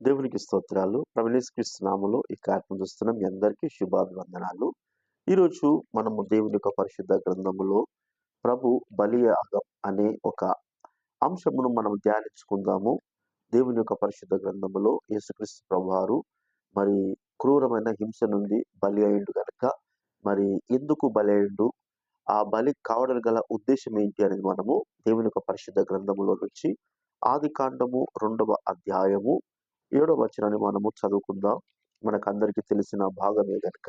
దేవునికి స్తోత్రాలు. ప్రవణీకరిస్తున్నాములు ఈ కార్యక్రమం చూస్తున్న. మీ అందరికీ శుభాభివందనాలు. ఈరోజు మనము దేవుని యొక్క పరిశుద్ధ గ్రంథములో ప్రభు బలియాగం అనే ఒక అంశమును మనం ధ్యానించుకుందాము. దేవుని యొక్క పరిశుద్ధ గ్రంథములో యేసుక్రీస్తు ప్రభువారు మరి క్రూరమైన హింస నుండి బలి అయిండు కనుక మరి ఎందుకు బలి అయిండు ఆ బలి కావడం గల ఉద్దేశం ఏంటి అనేది మనము దేవుని యొక్క పరిశుద్ధ గ్రంథములో నుంచి ఆది కాండము రెండవ అధ్యాయము ఏడో వచనాన్ని మనము చదువుకుందాం. మనకు అందరికీ తెలిసిన భాగమే గనుక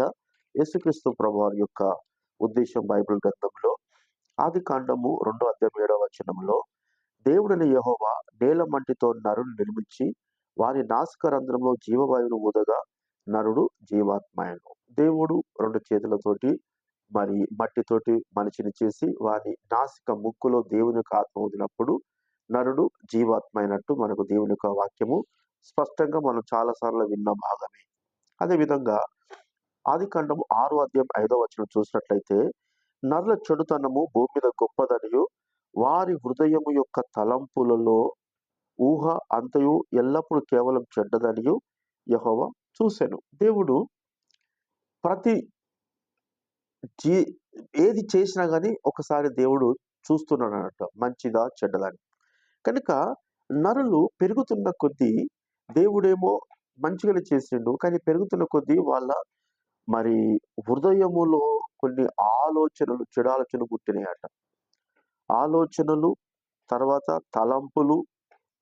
యేసుక్రీస్తు ప్రభు యొక్క ఉద్దేశం బైబిల్ గ్రంథంలో ఆది కాండము రెండో అధ్యాయం ఏడవ వచనంలో దేవుడిని యహోవా నేల మంటితో నరుని నిర్మించి వారి నాసిక రంధ్రంలో జీవవాయువును ఊదగా నరుడు జీవాత్మయను. దేవుడు రెండు చేతులతోటి మరి మట్టితోటి మనిషిని చేసి వారి నాసిక ముక్కులో దేవుని యొక్క ఆత్మ వదిలినప్పుడు నరుడు జీవాత్మ అయినట్టు మనకు దేవుని యొక్క వాక్యము స్పష్టంగా మనం చాలాసార్లు విన్న భాగమే అదేవిధంగా ఆదికాండము ఆరు అధ్యాయం ఐదో వచనం చూసినట్లయితే నరుల చెడుతనము భూమి మీద గొప్పదనియు వారి హృదయము యొక్క తలంపులలో ఊహ అంతయు ఎల్లప్పుడూ కేవలం చెడ్డదనియు యహోవ చూశాను దేవుడు ప్రతి జీ ఏది చేసినా కానీ ఒకసారి దేవుడు చూస్తున్నాడు అన్నట్టు మంచిదా చెడ్డదని కనుక నరులు పెరుగుతున్న కొద్దీ దేవుడేమో మంచిగానే చేసిండు కానీ పెరుగుతున్న కొద్దీ వాళ్ళ మరి హృదయములో కొన్ని ఆలోచనలు చెడు ఆలోచనలు పుట్టినాయట ఆలోచనలు తర్వాత తలంపులు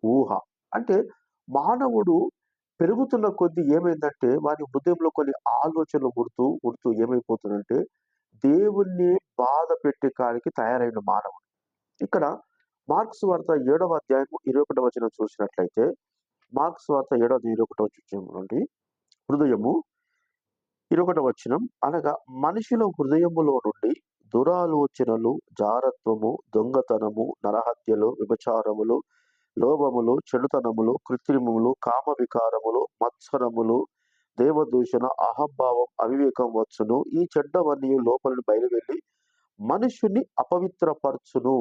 ఊహ. అంటే మానవుడు పెరుగుతున్న కొద్దీ ఏమైందంటే వారి హృదయంలో కొన్ని ఆలోచనలు పుడుతూ పుడుతూ ఏమైపోతుందంటే దేవుణ్ణి బాధ పెట్టే కాడికి తయారైన మానవుడు. ఇక్కడ మార్క్స్ వార్త ఏడవ అధ్యాయం ఇరవై ఒకటవ వచనం చూసినట్లయితే మార్క్స్ వార్త ఏడాది ఇరవై ఒకటవ వచనం నుండి హృదయము ఇరవై ఒకటవ వచనం. అనగా మనిషిల హృదయములో నుండి దురాలోచనలు జారత్వము దొంగతనము నరహత్యలు విభచారములు లోభములు చెడుతనములు కృత్రిమములు కామ వికారములు మత్సరములు దేవదూషణ అహంభావం అవివేకం వచ్చును. ఈ చెడ్డవన్నీ లోపలిని బయలువెళ్ళి మనుషుని అపవిత్రపరచును.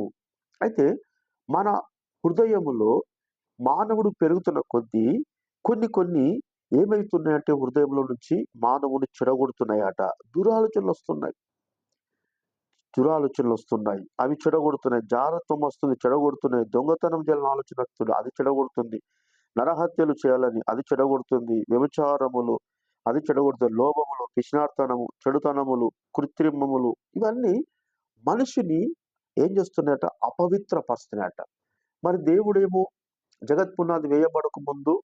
అయితే మన హృదయములో మానవుడు పెరుగుతున్న కొద్దీ కొన్ని కొన్ని ఏమవుతున్నాయంటే హృదయంలో నుంచి మానవుని చెడగొడుతున్నాయట. దురాలోచనలు వస్తున్నాయి. దురాలోచనలు వస్తున్నాయి. అవి చెడగొడుతున్నాయి. జారత్వం వస్తుంది చెడగొడుతున్నాయి. దొంగతనం చేయాలని ఆలోచన వస్తుంది. అది చెడగొడుతుంది. నరహత్యలు చేయాలని అది చెడగొడుతుంది. వ్యభిచారములు అది చెడగొడుతుంది. లోభములు పిష్నార్థనము చెడుతనములు కృత్రిమములు ఇవన్నీ మనిషిని ఏం చేస్తున్నాయట? అపవిత్రపరుస్తున్నాయట. మరి దేవుడేమో జగత్ పునాది వేయబడక ముందు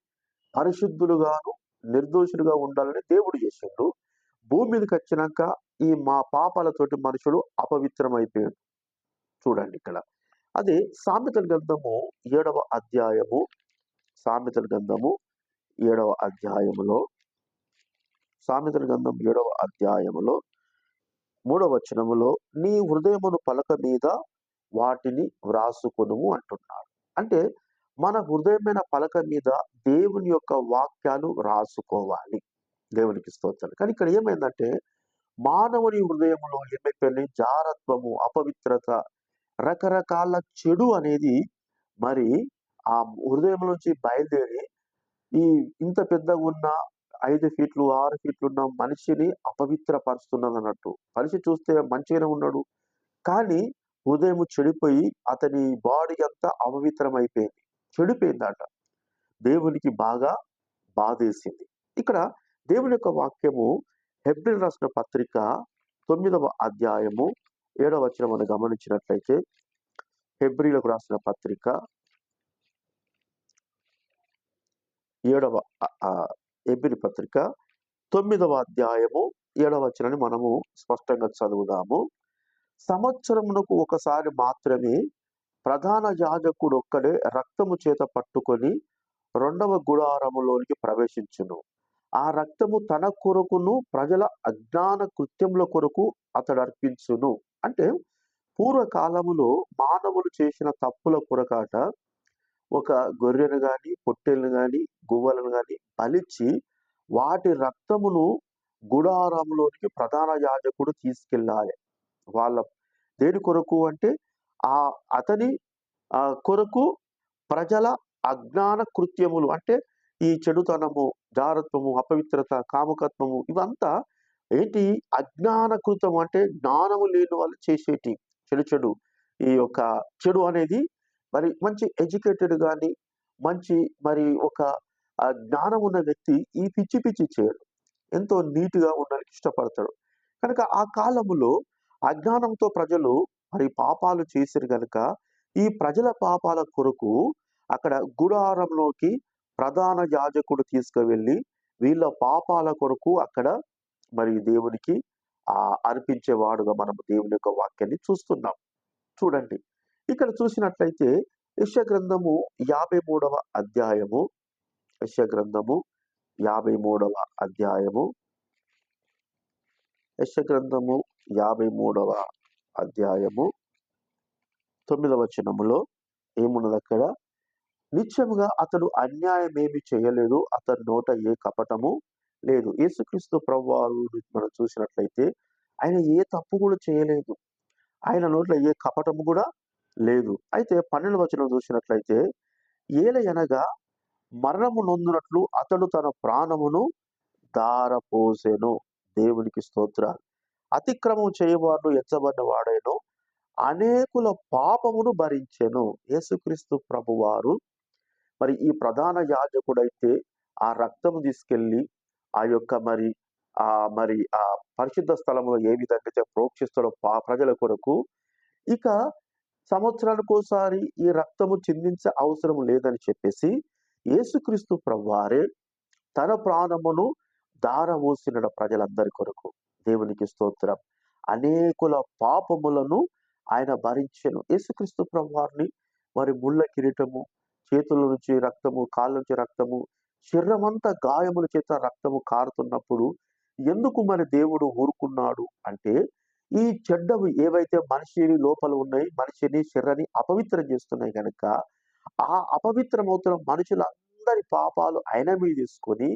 పరిశుద్ధులుగాను నిర్దోషులుగా ఉండాలని దేవుడు చేసిండు భూమి మీదకి వచ్చినాక ఈ మా పాపాలతోటి మనుషుడు అపవిత్రం అయిపోయాడు చూడండి ఇక్కడ. అదే సామెతల గ్రంథము ఏడవ అధ్యాయము సామెతల గ్రంథము ఏడవ అధ్యాయములో సామెతల గ్రంథం ఏడవ అధ్యాయములో మూడవ వచనములో నీ హృదయమును పలక మీద వాటిని వ్రాసుకొనుము అంటున్నాడు. అంటే మన హృదయమైన పలక మీద దేవుని యొక్క వాక్యాలు రాసుకోవాలి. దేవునికి స్తోత్రాలు. కానీ ఇక్కడ ఏమైందంటే మానవుని హృదయంలో ఏమైపోయింది జారత్వము అపవిత్రత రకరకాల చెడు అనేది మరి ఆ హృదయం నుంచి బయలుదేరి ఈ ఇంత పెద్దగా ఉన్న ఐదు ఫీట్లు ఆరు ఫీట్లు ఉన్న మనిషిని అపవిత్రపరుస్తున్నది అన్నట్టు మనిషి చూస్తే మంచిగానే ఉన్నాడు. కానీ హృదయం చెడిపోయి అతని బాడీ అంతా అపవిత్రం అయిపోయింది చెడిపోయిందట. దేవునికి బాగా బాధేసింది. ఇక్కడ దేవుని యొక్క వాక్యము హెబ్రిల్ రాసిన పత్రిక తొమ్మిదవ అధ్యాయము ఏడవ వచ్చిన మనం గమనించినట్లయితే హెబ్రిలకు రాసిన పత్రిక ఏడవ హెబ్రి పత్రిక తొమ్మిదవ అధ్యాయము ఏడవ వచనాన్ని మనము స్పష్టంగా చదువుదాము. సంవత్సరమునకు ఒకసారి మాత్రమే ప్రధాన యాజకుడు ఒక్కడే రక్తము చేత పట్టుకొని రెండవ గుడారములోనికి ప్రవేశించును. ఆ రక్తము తన కొరకును ప్రజల అజ్ఞాన కృత్యముల కొరకు అతడు అర్పించును అంటే పూర్వకాలములో మానవులు చేసిన తప్పుల కొరకాట ఒక గొర్రెను కానీ పొట్టెలను కానీ గువ్వలను కానీ బలిచి వాటి రక్తమును గుడారంలోనికి ప్రధాన యాజకుడు తీసుకెళ్ళాలి. వాళ్ళ దేని కొరకు అంటే ఆ అతని కొరకు ప్రజల అజ్ఞాన కృత్యములు అంటే ఈ చెడుతనము జారత్వము అపవిత్రత కాముకత్వము ఇవంతా ఏంటి? అజ్ఞానకృతం అంటే జ్ఞానము లేని వాళ్ళు చేసేటి చెడు చెడు. ఈ యొక్క చెడు అనేది మరి మంచి ఎడ్యుకేటెడ్ కానీ మంచి మరి ఒక జ్ఞానం ఉన్న వ్యక్తి ఈ పిచ్చి పిచ్చి చేయడు. ఎంతో నీట్గా ఉండడానికి ఇష్టపడతాడు. కనుక ఆ కాలములో అజ్ఞానంతో ప్రజలు మరి పాపాలు చేసిరు కనుక ఈ ప్రజల పాపాల కొరకు అక్కడ గుడారంలోకి ప్రధాన యాజకుడు తీసుకువెళ్ళి వీళ్ళ పాపాల కొరకు అక్కడ మరి దేవునికి ఆ అర్పించేవాడుగా మనం దేవుని యొక్క వాక్యాన్ని చూస్తున్నాం. చూడండి. ఇక్కడ చూసినట్లయితే యశగ్రంథము యాభై మూడవ అధ్యాయము యశ గ్రంథము యాభై మూడవ అధ్యాయము యశ గ్రంథము యాభై మూడవ అధ్యాయము తొమ్మిదవ వచనములో ఏమున్నది అక్కడ నిత్యముగా అతడు అన్యాయం ఏమి చేయలేదు అతని నోట ఏ కపటము లేదు. యేసుక్రీస్తు ప్రభువారు మనం చూసినట్లయితే ఆయన ఏ తప్పు కూడా చేయలేదు. ఆయన నోట్లో ఏ కపటము కూడా లేదు. అయితే పన్నెండు వచనం చూసినట్లయితే ఏలయనగా మరణము నొందునట్లు అతడు తన ప్రాణమును దారపోసెను దేవునికి స్తోత్రాలు. అతిక్రమం చేయవాడు ఎచ్చబడిన వాడైను. అనేకుల పాపమును భరించెను. యేసుక్రీస్తు ప్రభువారు. మరి ఈ ప్రధాన యాజకుడైతే ఆ రక్తము తీసుకెళ్ళి ఆ యొక్క మరి ఆ మరి ఆ పరిశుద్ధ స్థలంలో ఏ విధంగా అయితే ప్రోక్షిస్తాడో పా ప్రజల కొరకు ఇక సంవత్సరానికి ఒకసారి ఈ రక్తము చిందించే అవసరం లేదని చెప్పేసి యేసుక్రీస్తు ప్రభువారే తన ప్రాణమును దారవోసిన ప్రజలందరి కొరకు. దేవునికి స్తోత్రం. అనేకుల పాపములను ఆయన భరించను. యేసుక్రీస్తు ప్రభువారిని మరి ముళ్ళ కిరీటము చేతుల నుంచి రక్తము కాళ్ళ నుంచి రక్తము శరీరమంతా గాయముల చేత రక్తము కారుతున్నప్పుడు ఎందుకు మరి దేవుడు ఊరుకున్నాడు అంటే ఈ చెడ్డవి ఏవైతే మనిషిని లోపల ఉన్నాయి మనిషిని శరీరాన్ని అపవిత్రం చేస్తున్నాయి కనుక ఆ అపవిత్రమవుతున్న మనుషులందరి పాపాలు ఆయన మీద తీసుకొని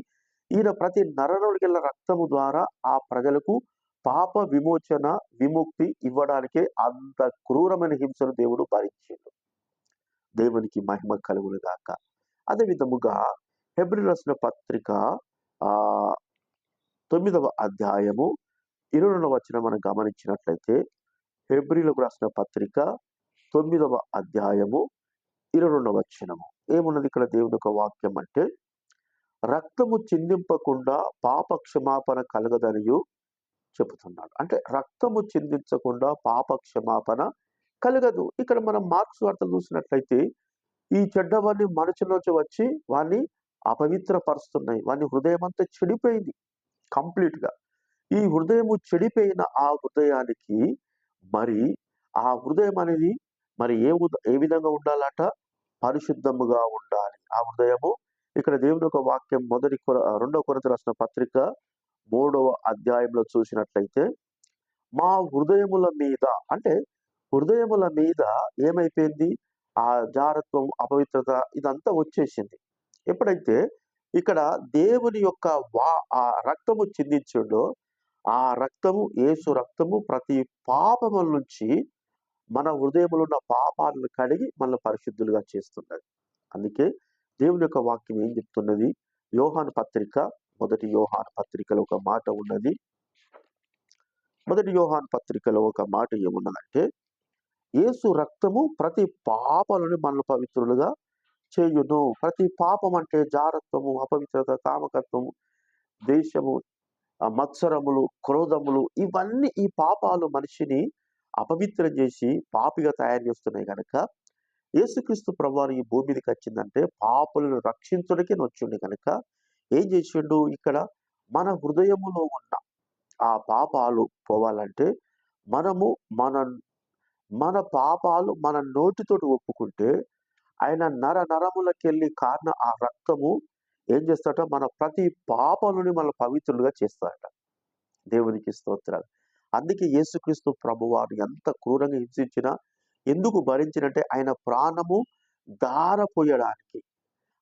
ఈయన ప్రతి నరనుడికెళ్ళ రక్తము ద్వారా ఆ ప్రజలకు పాప విమోచన విముక్తి ఇవ్వడానికే అంత క్రూరమైన హింసను దేవుడు భరించిండు. దేవునికి మహిమ కలుగును గాక. అదే విధముగా హెబ్రి రాసిన పత్రిక ఆ తొమ్మిదవ అధ్యాయము ఇరవై రెండవ వచ్చిన మనం గమనించినట్లయితే హెబ్రిలకు రాసిన పత్రిక తొమ్మిదవ అధ్యాయము ఇరవై రెండవ వచనము. ఏమున్నది ఇక్కడ దేవుని యొక్క వాక్యం అంటే రక్తము చిందింపకుండా పాప క్షమాపణ కలగదనియు చెబుతున్నాడు. అంటే రక్తము చిందించకుండా పాప క్షమాపణ కలగదు. ఇక్కడ మనం మార్క్స్ వార్తలు చూసినట్లయితే ఈ చెడ్డవాన్ని మనుషులోంచి వచ్చి వాన్ని అపవిత్రపరుస్తున్నాయి. వాని హృదయం అంతా చెడిపోయింది. కంప్లీట్గా. ఈ హృదయము చెడిపోయిన ఆ హృదయానికి మరి ఆ హృదయం అనేది మరి ఏ ఏ విధంగా ఉండాలట? పరిశుద్ధముగా ఉండాలి. ఆ హృదయము ఇక్కడ దేవుని యొక్క వాక్యం మొదటి కొర రెండవ కొరత రాసిన పత్రిక మూడవ అధ్యాయంలో చూసినట్లయితే మా హృదయముల మీద అంటే హృదయముల మీద ఏమైపోయింది? ఆ జారత్వం అపవిత్రత ఇదంతా వచ్చేసింది. ఎప్పుడైతే ఇక్కడ దేవుని యొక్క వా ఆ రక్తము చిందించుండో ఆ రక్తము యేసు రక్తము ప్రతి పాపముల నుంచి మన హృదయములో ఉన్న పాపాలను కడిగి మన పరిశుద్ధులుగా చేస్తున్నది. అందుకే దేవుని యొక్క వాక్యం ఏం చెప్తున్నది? యోహాను పత్రిక మొదటి యోహాను పత్రికలో ఒక మాట ఉన్నది. మొదటి యోహాన్ పత్రికలో ఒక మాట ఏమున్నదంటే యేసు రక్తము ప్రతి పాపలను మన పవిత్రులుగా చేయును. ప్రతి పాపం అంటే జారత్వము అపవిత్రత కామకత్వము దేశము మత్సరములు క్రోధములు ఇవన్నీ ఈ పాపాలు మనిషిని అపవిత్రం చేసి పాపిగా తయారు చేస్తున్నాయి కనుక యేసుక్రీస్తు ప్రభువారు ఈ భూమి మీదకి వచ్చిందంటే పాపులను రక్షించడానికి నొచ్చిండు కనుక ఏం చేసిండు? ఇక్కడ మన హృదయములో ఉన్న ఆ పాపాలు పోవాలంటే మనము మన మన పాపాలు మన నోటితోటి ఒప్పుకుంటే ఆయన నర నరములకెళ్ళి కారణ ఆ రక్తము ఏం చేస్తాడట మన ప్రతి పాపలని మన పవిత్రులుగా చేస్తాడట దేవునికి స్తోత్రాలు. అందుకే యేసుక్రీస్తు ప్రభువారు ఎంత క్రూరంగా హింసించినా ఎందుకు భరించినంటే ఆయన ప్రాణము దారపోయడానికి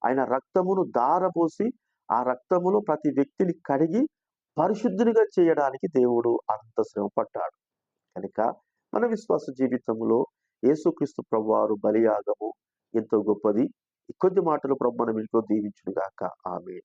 ఆయన రక్తమును దారపోసి ఆ రక్తములో ప్రతి వ్యక్తిని కడిగి పరిశుద్ధునిగా చేయడానికి దేవుడు అంత శ్రమ పడ్డాడు. కనుక మన విశ్వాస జీవితంలో యేసుక్రీస్తు ప్రభువారు బలియాగము ఎంతో గొప్పది. కొద్ది మాటలు ప్రభు మనం ఇంట్లో దీవించుడుగాక ఆమె